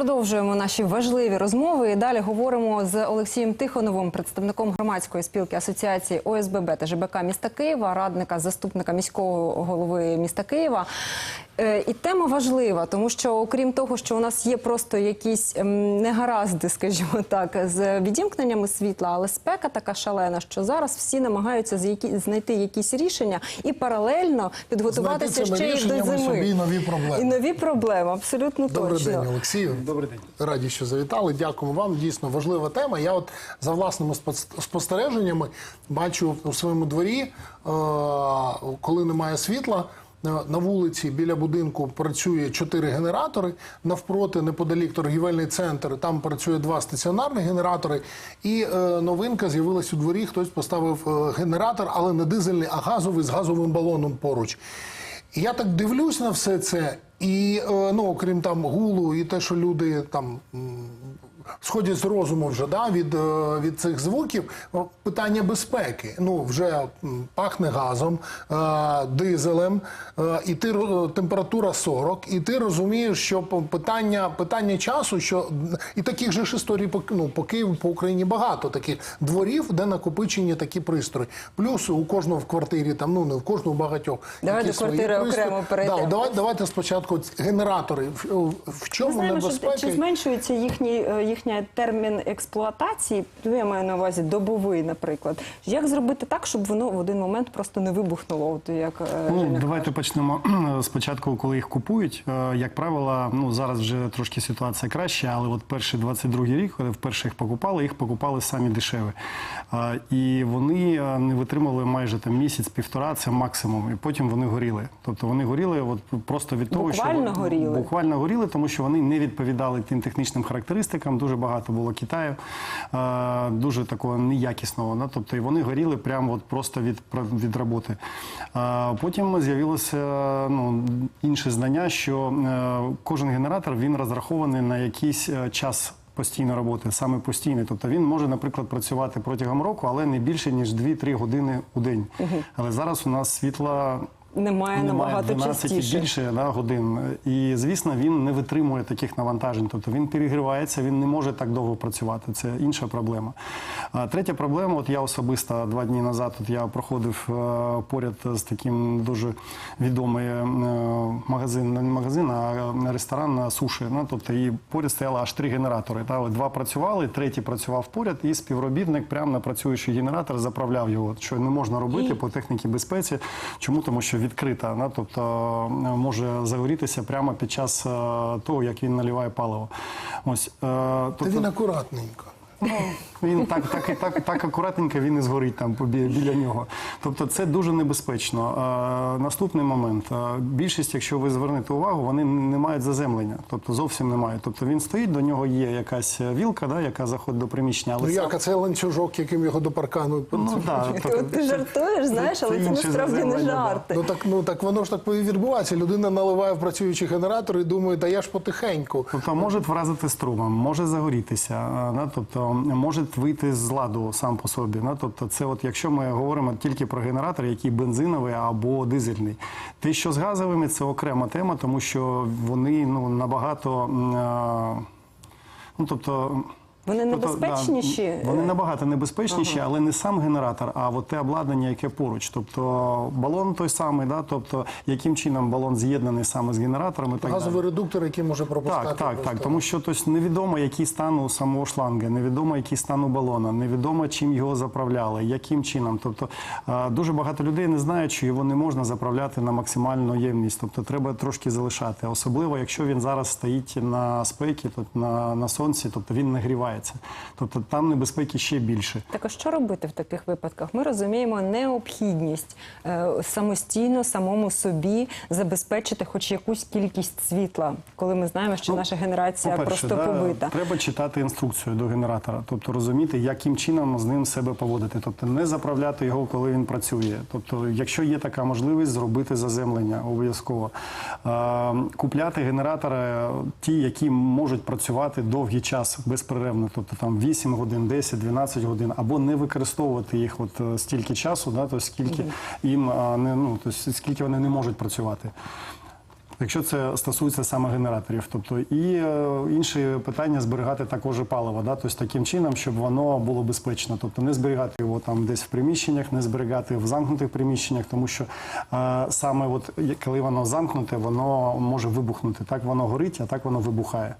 Продовжуємо наші важливі розмови. І далі говоримо з Олексієм Тихоновим, представником громадської спілки асоціації ОСББ та ЖБК міста Києва, радника заступника міського голови міста Києва. Е, І тема важлива, тому що окрім того, що у нас є просто якісь ем, негаразди, скажімо так, з відімкненнями світла, але спека така шалена, що зараз всі намагаються знайти якісь рішення і паралельно підготуватися ще й до зими. собі нові проблеми. І нові проблеми, абсолютно Добрий точно. день, Олексію. Добрий день. Раді, що завітали. Дякуємо вам. Дійсно важлива тема. Я от за власними спос- спостереженнями бачу у своєму дворі, е, коли немає світла. е, На вулиці біля будинку працює чотири генератори. Навпроти, неподалік торгівельний центр. Там працює два стаціонарні генератори. І е, новинка з'явилась у дворі. Хтось поставив е, генератор, але не дизельний, а газовий з газовим балоном поруч. Я так дивлюсь на все це, і е, ну, окрім там гулу, і те, що люди там. Сходять з розуму вже да, від, е, від цих звуків. Питання безпеки. Ну вже пахне газом, е, дизелем, е, і ти температура 40, і ти розумієш, що питання, питання часу, що і таких же ж історій по, ну, по Києву, по Україні багато таких дворів, де накопичені такі пристрої. Плюс у кожного в квартирі, там ну не в кожного багатьох. Давай до квартири свої окремо перейдемо. Да, давай, давайте спочатку генератори. В, в Ми чому небезпека? чи зменшується їхній е, їхня термін експлуатації? Ну, я маю на увазі добовий, наприклад. Як зробити так, щоб воно в один момент просто не вибухнуло? От як е, Ну, давайте почнемо спочатку, коли їх купують. Е, Як правило, ну зараз вже трошки ситуація краща, але от перший 22-й рік, коли вперше їх покупали, їх покупали самі дешеві. Е, І вони е, не витримали майже там місяць-півтора, це максимум. І потім вони горіли. Тобто вони горіли от просто від того, що Буквально горіли? буквально горіли, тому що вони не відповідали тим технічним характеристикам. Дуже багато було Китаю, е, дуже такого неякісного. Да? Тобто і вони горіли прямо от просто від, від роботи. Е, Потім з'явилося ну, інше знання, що е, кожен генератор він розрахований на якийсь час. Постійної роботи, саме постійний. Тобто він може, наприклад, працювати протягом року, але не більше ніж 2-3 години у день. Але зараз у нас світла немає набагато 12 і більше да, годин. І звісно, він не витримує таких навантажень. Тобто він перегрівається, він не може так довго працювати. Це інша проблема. А третя проблема, от я особисто два дні назад от я проходив е, поряд з таким дуже відомий е, магазин, не магазин, а ресторан на суші. Ну, тобто і поряд стояло аж три генератори. Та, от два працювали, третій працював поряд, і співробітник прямо на працюючий генератор заправляв його, що не можна робити І- по техніці безпеці. Чому? Тому що відкрита, да? тобто е, може загорітися прямо під час е, того, як він наливає паливо. Ось, е, Та тобто, він акуратненько. Він так, так, і так, так акуратненько він і згорить там побі- біля нього. Тобто це дуже небезпечно. Е, наступний момент. Е, більшість, якщо ви звернете увагу, вони не мають заземлення, тобто зовсім немає. Тобто він стоїть, до нього є якась вілка, да, яка заходить до приміщення, але Ну сам- як, а це ланцюжок, яким його до паркану. ну, да, Ти, тобто ти жартуєш, знаєш, але це, інше насправді не заземлення, да. жарти. Ну так, ну так воно ж так і відбувається. Людина наливає в працюючий генератор і думає, да я ж потихеньку. Тобто може вразити струмом, може загорітися, е, да, тобто може вийти з ладу сам по собі. Да, тобто, це от якщо ми говоримо тільки про генератор, який бензиновий або дизельний. Те, що з газовими, це окрема тема, тому що вони ну набагато. Ну, тобто, Вони Тобто, небезпечніші. да, вони набагато небезпечніші, але не сам генератор, а от те обладнання, яке поруч. Тобто балон той самий, да, тобто яким чином балон з'єднаний саме з генератором і так далі. Газовий редуктор, який може пропускати. Так, так, так. Тому що тобто, невідомо, який стан у самого шланга, невідомо, який стан у балона, невідомо, чим його заправляли, яким чином. Тобто е, дуже багато людей не знають, що його не можна заправляти на максимальну ємність. Тобто треба трошки залишати. Особливо, якщо він зараз стоїть на спекі, тобто на, на сонці, тобто він нагрівається. Тобто там небезпеки ще більше. Так а що робити в таких випадках? Ми розуміємо необхідність е, самостійно самому собі забезпечити хоч якусь кількість світла, коли ми знаємо, що Ну, наша генерація просто да, побита. Треба читати інструкцію до генератора, тобто розуміти, яким чином з ним себе поводити. Тобто не заправляти його, коли він працює. Тобто, якщо є така можливість, зробити заземлення обов'язково. Е, Купляти генератори, ті, які можуть працювати довгий час безперервно, тобто там 8 годин, 10, 12 годин, або не використовувати їх от е, стільки часу, да, то скільки їм а, не ну то скільки вони не можуть працювати. Якщо це стосується саме генераторів, тобто і е, інші питання зберігати також паливо, да? тобто таким чином, щоб воно було безпечно, тобто не зберігати його там десь в приміщеннях, не зберігати в замкнутих приміщеннях, тому що е, саме от коли воно замкнуте, воно може вибухнути. Так воно горить, а так воно вибухає.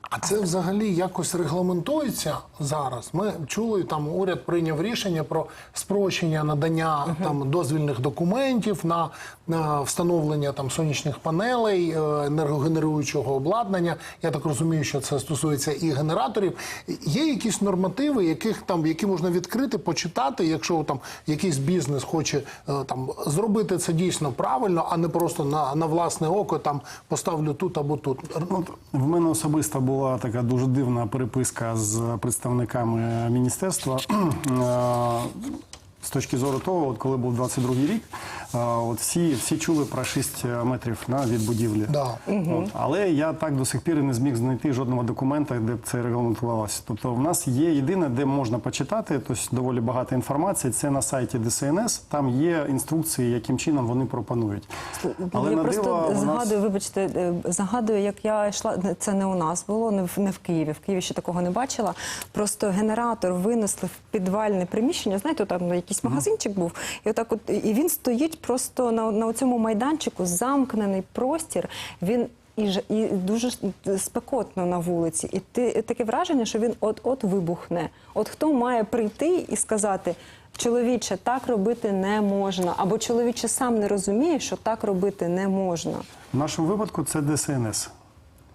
А це взагалі якось регламентується зараз. Ми чули, там уряд прийняв рішення про спрощення надання там дозвільних документів на, на встановлення там сонячних панелей, е, енергогенеруючого обладнання. Я так розумію, що це стосується і генераторів. Є якісь нормативи, яких там які можна відкрити, почитати, якщо там якийсь бізнес хоче е, там зробити це дійсно правильно, а не просто на, на власне око там поставлю тут або тут. Ну, в мене особисто була така дуже дивна переписка з представниками міністерства. Е, З точки зору того, от коли був 22-й рік, е, от всі, всі чули про 6 метрів да, від будівлі. Да. От. Але я так до сих пір і не зміг знайти жодного документа, де б це регламентувалося. Тобто, в нас є єдине, де можна почитати, тобто доволі багато інформації. Це на сайті ДСНС. Там є інструкції, яким чином вони пропонують. Але я на просто диво, у нас- згадую, вибачте, е, згадую, як я йшла. Це не у нас було, не в не в Києві. В Києві ще такого не бачила. Просто генератор винесли в підвальне приміщення. Знаєте, там якийсь магазинчик був, і отак, от і він стоїть просто на, на цьому майданчику, замкнений простір. Він і, ж- і дуже спекотно на вулиці, і ти таке враження, що він от-от вибухне. От хто має прийти і сказати. Чоловіче, так робити не можна, або чоловіче сам не розуміє, що так робити не можна. В нашому випадку це ДСНС.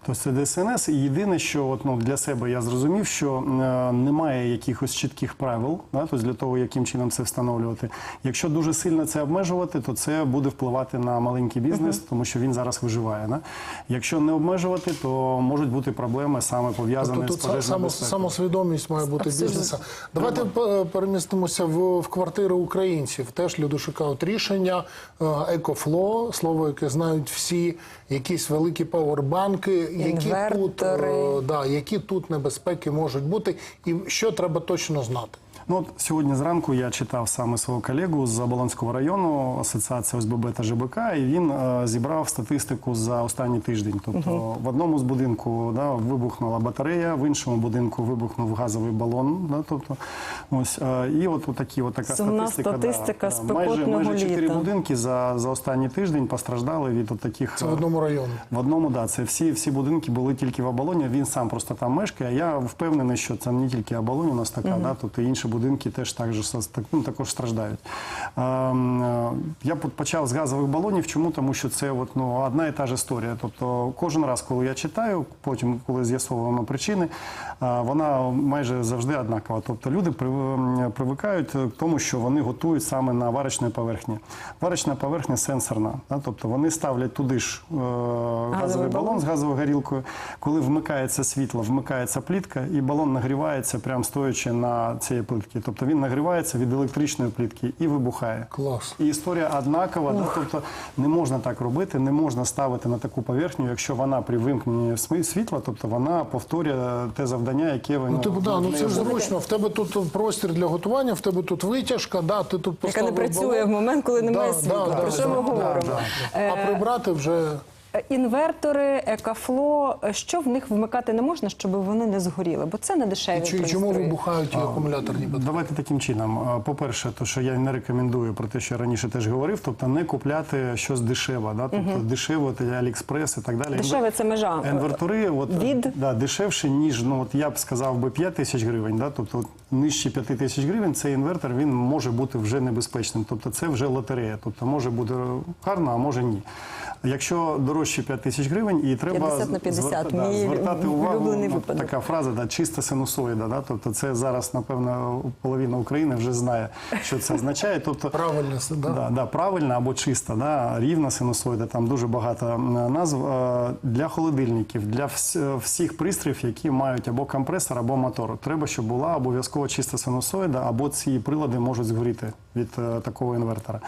Тобто це ДСНС, і єдине, що от, ну, для себе я зрозумів, що е, немає якихось чітких правил, да, тобто для того, яким чином це встановлювати. Якщо дуже сильно це обмежувати, то це буде впливати на маленький бізнес, тому що він зараз виживає. Да? Якщо не обмежувати, то можуть бути проблеми саме пов'язані Тобто з тут пожежною само, безпекою. самосвідомість має бути Абсолютно. бізнесу. Давайте п- перемістимося в, в квартири українців. Теж люди шукають рішення. Е, Екофло, слово, яке знають всі, якісь великі пауербанки, які тут, е, да, які тут небезпеки можуть бути, і що треба точно знати. Ну, от сьогодні зранку я читав саме свого колегу з Оболонського району, Асоціація ОСББ та ЖБК, і він е, зібрав статистику за останній тиждень. Тобто в одному з будинку да, вибухнула батарея, в іншому будинку вибухнув газовий балон. Да, тобто, ось, е, і от, такі, от така Сумна статистика. статистика да, майже, спекотного майже 4 літа. будинки за, за останній тиждень постраждали від от таких. Це в е, одному районі. в одному, да, це всі, всі будинки були тільки в оболоні. Він сам просто там мешкає. Я впевнений, що це не тільки оболонь у нас така, да, тобто і інші будинки теж так же, ну, також страждають. Ем, е, я почав з газових балонів. Чому? Тому що це от, ну, одна і та ж історія. Тобто кожен раз, коли я читаю, потім, коли з'ясовуємо причини, е, вона майже завжди однакова. Тобто люди привикають к тому, що вони готують саме на варочній поверхні. Варочна поверхня сенсорна, да, тобто вони ставлять туди ж е, газовий балон балон. з газовою горілкою. Коли вмикається світло, вмикається плітка, і балон нагрівається прямо стоячи на цій плитці. Тобто він нагрівається від електричної плітки і вибухає. Клас. І історія однакова, да? тобто не можна так робити, не можна ставити на таку поверхню, якщо вона при вимкненні сми- світла, тобто вона повторює те завдання, яке ви Ну, типу, да, ну це ж зручно. В тебе тут простір для готування, в тебе тут витяжка, да, ти тут Яка не працює балон. в момент, коли немає Да, світла. да, Про да, що да, ми да, говоримо? да. Е, А прибрати вже Інвертори, екафло, що в них вмикати не можна, щоб вони не згоріли, бо це не дешеві чи, чому пристрої. вибухають і акумуляторні батареї? Давайте таким чином. По-перше, то що я не рекомендую про те, що я раніше теж говорив, тобто не купляти щось дешеве, да? тобто дешево, це Аліекспрес і так далі. Дешеве це межа. Інвертори от, Від? да, дешевше, ніж ну, от я б сказав би 5 тисяч гривень. Да? Тобто нижче 5 тисяч гривень цей інвертор він може бути вже небезпечним. Тобто це вже лотерея. Тобто може бути гарно, а може ні. Якщо дорожче 5 тисяч гривень, і треба 50 на 50, зверта- да, мій звертати увагу улюблений ну, випадок. така фраза, да, чиста синусоїда. Да? Тобто це зараз, напевно, половина України вже знає, що це означає. Тобто, Правильно, да? Да, да, правильна або чиста, да, рівна синусоїда, там дуже багато назв. Е, Для холодильників, для вс- всіх пристроїв, які мають або компресор, або мотор. Треба, щоб була обов'язково чиста синусоїда, або ці прилади можуть згоріти від е, такого інвертора.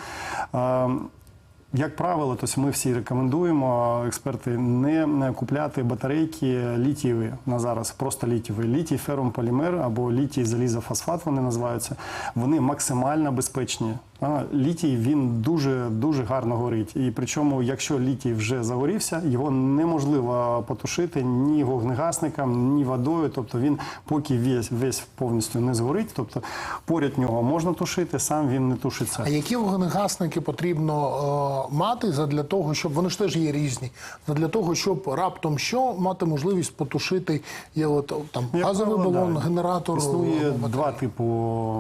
Як правило, тобто ми всі рекомендуємо, експерти, не купляти батарейки літієві на зараз, просто літієві. Літій ферум полімер або літій залізофосфат вони називаються. Вони максимально безпечні. А, Літій він дуже дуже гарно горить. І причому, якщо літій вже загорівся, його неможливо потушити ні вогнегасником, ні водою. Тобто він поки весь, весь повністю не згорить. Тобто поряд нього можна тушити, сам він не тушиться. А які вогнегасники потрібно е, мати для того, щоб вони ж теж є різні, для того, щоб раптом що мати можливість потушити є от там Як газовий правило, балон, да. генератор. Існує два типу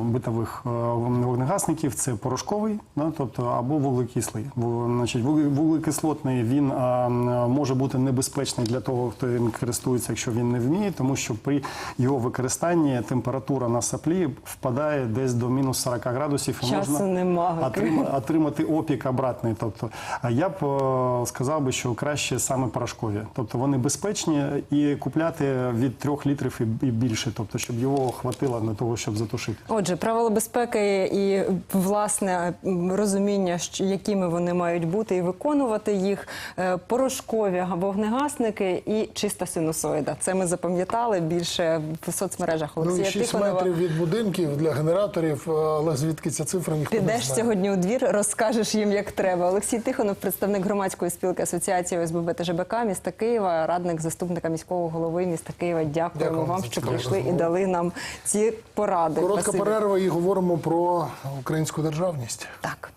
битових е, вогнегасників: це порошковий, да, тобто або вуглекислий. Ву- Значить, вуг- вуглекислотний він а, може бути небезпечний для того, хто ним користується, якщо він не вміє, тому що при його використанні температура на саплі впадає десь до мінус 40 градусів. І Часу можна нема. отрима- отримати опік обратний. Тобто, а я б е, сказав би, що краще саме порошкові. Тобто вони безпечні і купляти від 3 літрів і більше, тобто, щоб його хватило для того, щоб затушити. Отже, правила безпеки і власне м, розуміння, що- якими вони мають бути, і виконувати їх. Е, Порошкові вогнегасники і чиста синусоїда. Це ми запам'ятали більше в соцмережах Ну і 6 Тихонова. метрів від будинків для генераторів, е, але звідки ця цифра ніхто не Підеш знає. сьогодні у двір, розкажеш їм, як треба. Олексій Тихонов, представник громадської спілки асоціації ОСББ та ЖБК міста Києва, радник заступника міського голови міста Києва. Дякуємо Дякую вам, що прийшли і дали нам ці поради. Коротка Спасибі. перерва і говоримо про українську державність. Так.